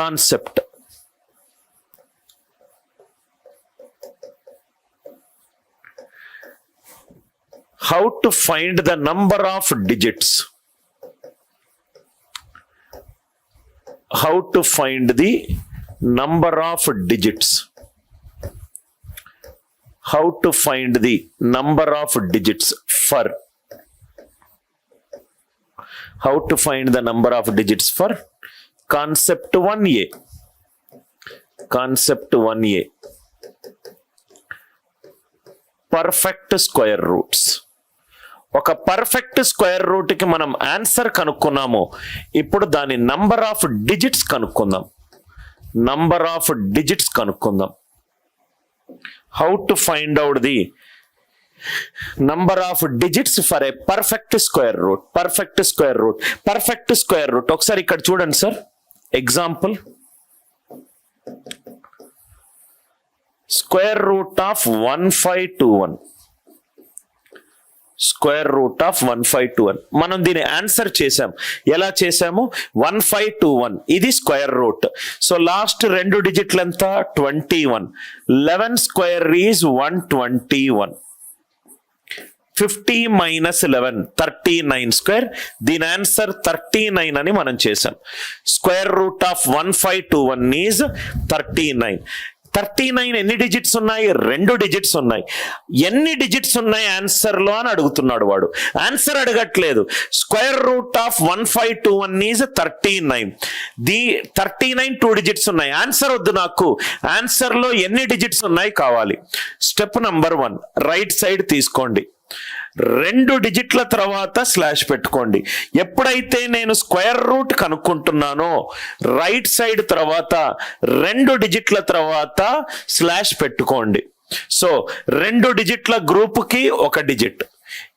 concept. How to find the number of digits? How to find the number of digits? How to find the number of digits for how to find the number of digits for concept one A. Concept one A. Perfect square roots. ఒక perfect square రూట్కి మనం answer కనుక్కున్నాము. ఇప్పుడు దాని number of digits కనుక్కుందాం. Number of digits కనుక్కుందాం. How to find out the number of digits for a perfect square root. Perfect square root. Perfect square root. ఒకసారి ఇక్కడ చూడండి sir. Example square root of one five two one square root of one five two one మనం దీని answer చేసాం ఎలా చేసాము one five two one ఇది square root so last రెండు డిజిట్లంతా twenty one eleven square is one twenty one fifty minus eleven thirty nine square. దీని answer thirty nine అని మనం చేసాం square root of one five two one is thirty nine. Thirty nine ఎన్ని digits ఉన్నాయి? రెండు digits ఉన్నాయి. ఎన్ని digits ఉన్నాయి ఆన్సర్లో అని అడుగుతున్నాడు వాడు. ఆన్సర్ అడగట్లేదు. Square root of one five two one is thirty nine. The thirty nine two digits ఉన్నాయి. ఆన్సర్ వద్దు నాకు. ఆన్సర్లో ఎన్ని డిజిట్స్ ఉన్నాయి కావాలి? Step number one. Right side తీసుకోండి. రెండు డిజిట్ల తర్వాత స్లాష్ పెట్టుకోండి. ఎప్పుడైతే నేను స్క్వేర్ రూట్ కనుక్కుంటున్నానో రైట్ సైడ్ తర్వాత రెండు డిజిట్ల తర్వాత స్లాష్ పెట్టుకోండి. సో రెండు డిజిట్ల గ్రూప్కి ఒక డిజిట్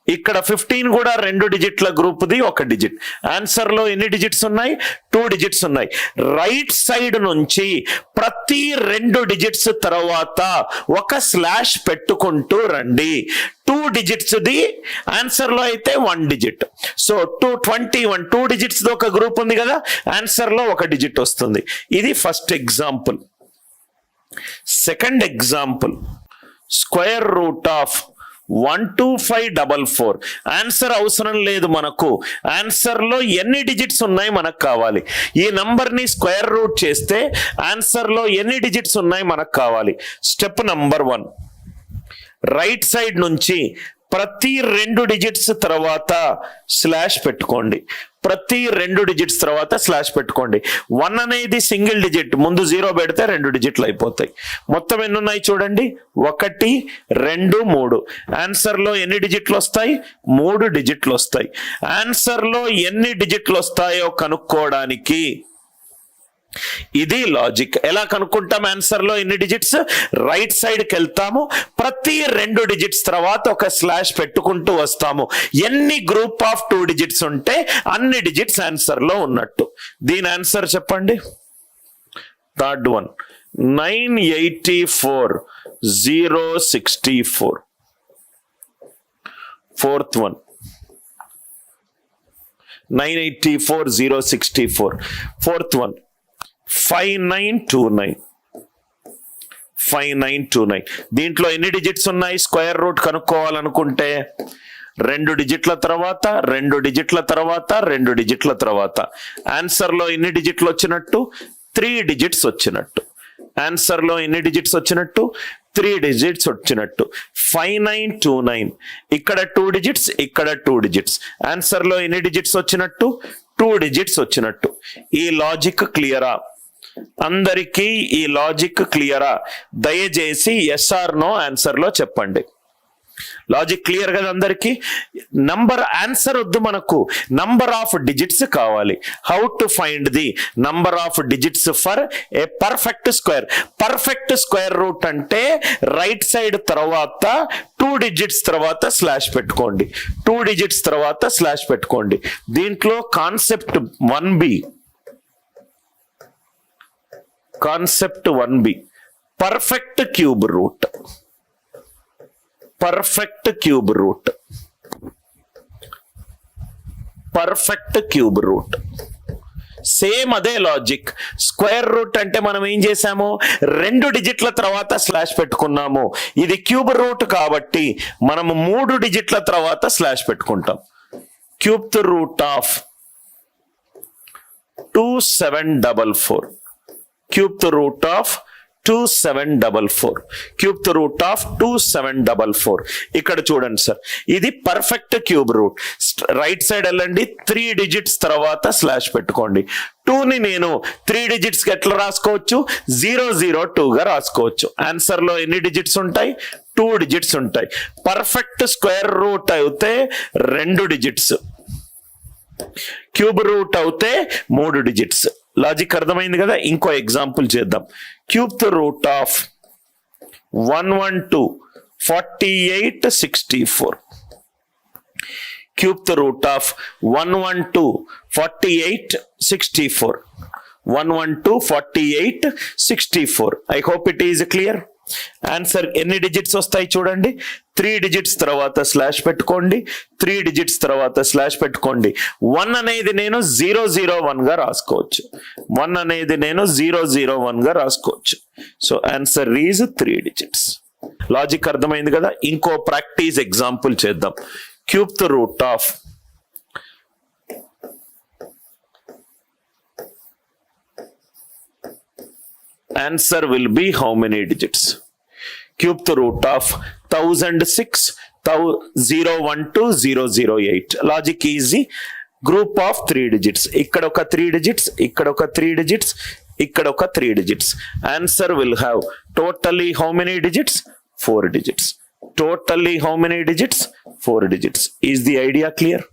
ఇక్కడ ఫిఫ్టీన్ కూడా రెండు డిజిట్ల గ్రూప్ది ఒక డిజిట్ ఆన్సర్లో ఎన్ని డిజిట్స్ ఉన్నాయి? టూ డిజిట్స్ ఉన్నాయి. రైట్ సైడ్ నుంచి ప్రతి రెండు డిజిట్స్ తర్వాత ఒక స్లాష్ పెట్టుకుంటూ రండి. టూ డిజిట్స్ది ఆన్సర్లో అయితే one digit so two twenty one two డిజిట్స్ది ఒక గ్రూప్ ఉంది కదా? ఆన్సర్లో ఒక డిజిట్ వస్తుంది. ఇది first example second example square root of one two five double four answer అవసరం లేదు మనకు. ఆన్సర్లో ఎన్ని డిజిట్స్ ఉన్నాయి మనకు కావాలి. ఈ నంబర్ని స్క్వేర్ రూట్ చేస్తే ఆన్సర్లో ఎన్ని డిజిట్స్ ఉన్నాయి మనకు కావాలి. Step number one right side నుంచి ప్రతి రెండు డిజిట్స్ తర్వాత స్లాష్ పెట్టుకోండి. ప్రతి రెండు డిజిట్స్ తర్వాత స్లాష్ పెట్టుకోండి. వన్ అనేది సింగిల్ డిజిట్ ముందు జీరో పెడితే రెండు డిజిట్లు అయిపోతాయి. మొత్తం ఎన్ని ఉన్నాయి చూడండి? ఒకటి రెండు మూడు. ఆన్సర్లో ఎన్ని డిజిట్లు వస్తాయి? మూడు డిజిట్లు వస్తాయి. ఆన్సర్లో ఎన్ని డిజిట్లు వస్తాయో కనుక్కోవడానికి ఇది లాజిక్ ఎలా కనుక్కుంటాం ఆన్సర్లో ఎన్ని డిజిట్స్ రైట్ సైడ్కి వెళ్తాము ప్రతి రెండు డిజిట్స్ తర్వాత ఒక స్లాష్ పెట్టుకుంటూ వస్తాము. ఎన్ని గ్రూప్ ఆఫ్ టూ డిజిట్స్ ఉంటే అన్ని డిజిట్స్ ఆన్సర్లో ఉన్నట్టు. దీని ఆన్సర్ చెప్పండి. Third one nine eighty four zero sixty four fourth one nine eighty four zero sixty four fourth one five nine two nine. Five nine two nine. దీంట్లో ఎన్ని digits ఉన్నాయి? Square root కనుక్కోవాలనుకుంటే రెండు డిజిట్ల తర్వాత రెండు డిజిట్ల తర్వాత రెండు డిజిట్ల తర్వాత. ఆన్సర్లో ఎన్ని డిజిట్లు వచ్చినట్టు? త్రీ డిజిట్స్ వచ్చినట్టు. ఆన్సర్లో ఎన్ని డిజిట్స్ వచ్చినట్టు? త్రీ డిజిట్స్ వచ్చినట్టు. Five nine two nine. ఇక్కడ టూ డిజిట్స్ ఇక్కడ టూ డిజిట్స్. ఆన్సర్లో ఎన్ని డిజిట్స్ వచ్చినట్టు? టూ డిజిట్స్ వచ్చినట్టు. ఈ లాజిక్ క్లియరా? అందరికీ ఈ లాజిక్ క్లియరా? దయచేసి ఎస్ఆర్ నో ఆన్సర్లో చెప్పండి. లాజిక్ క్లియర్ కదా అందరికి? నంబర్ ఆన్సర్ వద్దు మనకు. నంబర్ ఆఫ్ డిజిట్స్ కావాలి. How to find the number of digits for a perfect square. Perfect square root అంటే రైట్ సైడ్ తర్వాత టూ డిజిట్స్ తర్వాత స్లాష్ పెట్టుకోండి. టూ డిజిట్స్ తర్వాత స్లాష్ పెట్టుకోండి. దీంట్లో concept one B. Concept one B. Perfect cube root. Perfect cube root. Perfect cube root. Same అదే logic. Square root అంటే మనం ఏం చేసాము రెండు డిజిట్ల తర్వాత స్లాష్ పెట్టుకున్నాము. ఇది క్యూబ్ రూట్ కాబట్టి మనము మూడు డిజిట్ల తర్వాత స్లాష్ పెట్టుకుంటాం. Cube root of two seven double four. Cube the root of two seven double four cube the root of two seven double four ఇక్కడ చూడండి సార్ ఇది perfect cube root right side వెళ్ళండి three digits తర్వాత slash పెట్టుకోండి. టూని నేను three డిజిట్స్కి ఎట్లా రాసుకోవచ్చు? జీరో జీరో టూగా రాసుకోవచ్చు. ఆన్సర్లో ఎన్ని డిజిట్స్ ఉంటాయి? టూ డిజిట్స్ ఉంటాయి. పర్ఫెక్ట్ స్క్వేర్ రూట్ అయితే రెండు డిజిట్స్ క్యూబ్ రూట్ అవుతే మూడు డిజిట్స్ లాజిక్ అర్థమైంది కదా? ఇంకో ఎగ్జాంపుల్ చేద్దాం. Cube the root of one one two forty eight sixty four. Cube the root of one one two forty eight sixty four. One one two forty eight sixty four. I hope it is clear. Answer ఎన్ని digits వస్తాయి చూడండి. Three digits తర్వాత slash పెట్టుకోండి. Three digits తర్వాత slash పెట్టుకోండి. One అనేది నేను zero zero వన్గా రాసుకోవచ్చు. వన్ అనేది నేను జీరో జీరో వన్గా రాసుకోవచ్చు. So answer is three digits logic అర్థమైంది కదా? ఇంకో ప్రాక్టీస్ ఎగ్జాంపుల్ చేద్దాం. Cube the root of answer will be how many digits cube the root of 1006 thou- 012 008 logic easy. Group of three digits. ఇక్కడ ఒక three digits ఇక్కడ ఒక three digits ఇక్కడ ఒక three digits answer will have totally how many digits four digits totally how many digits four digits is the idea clear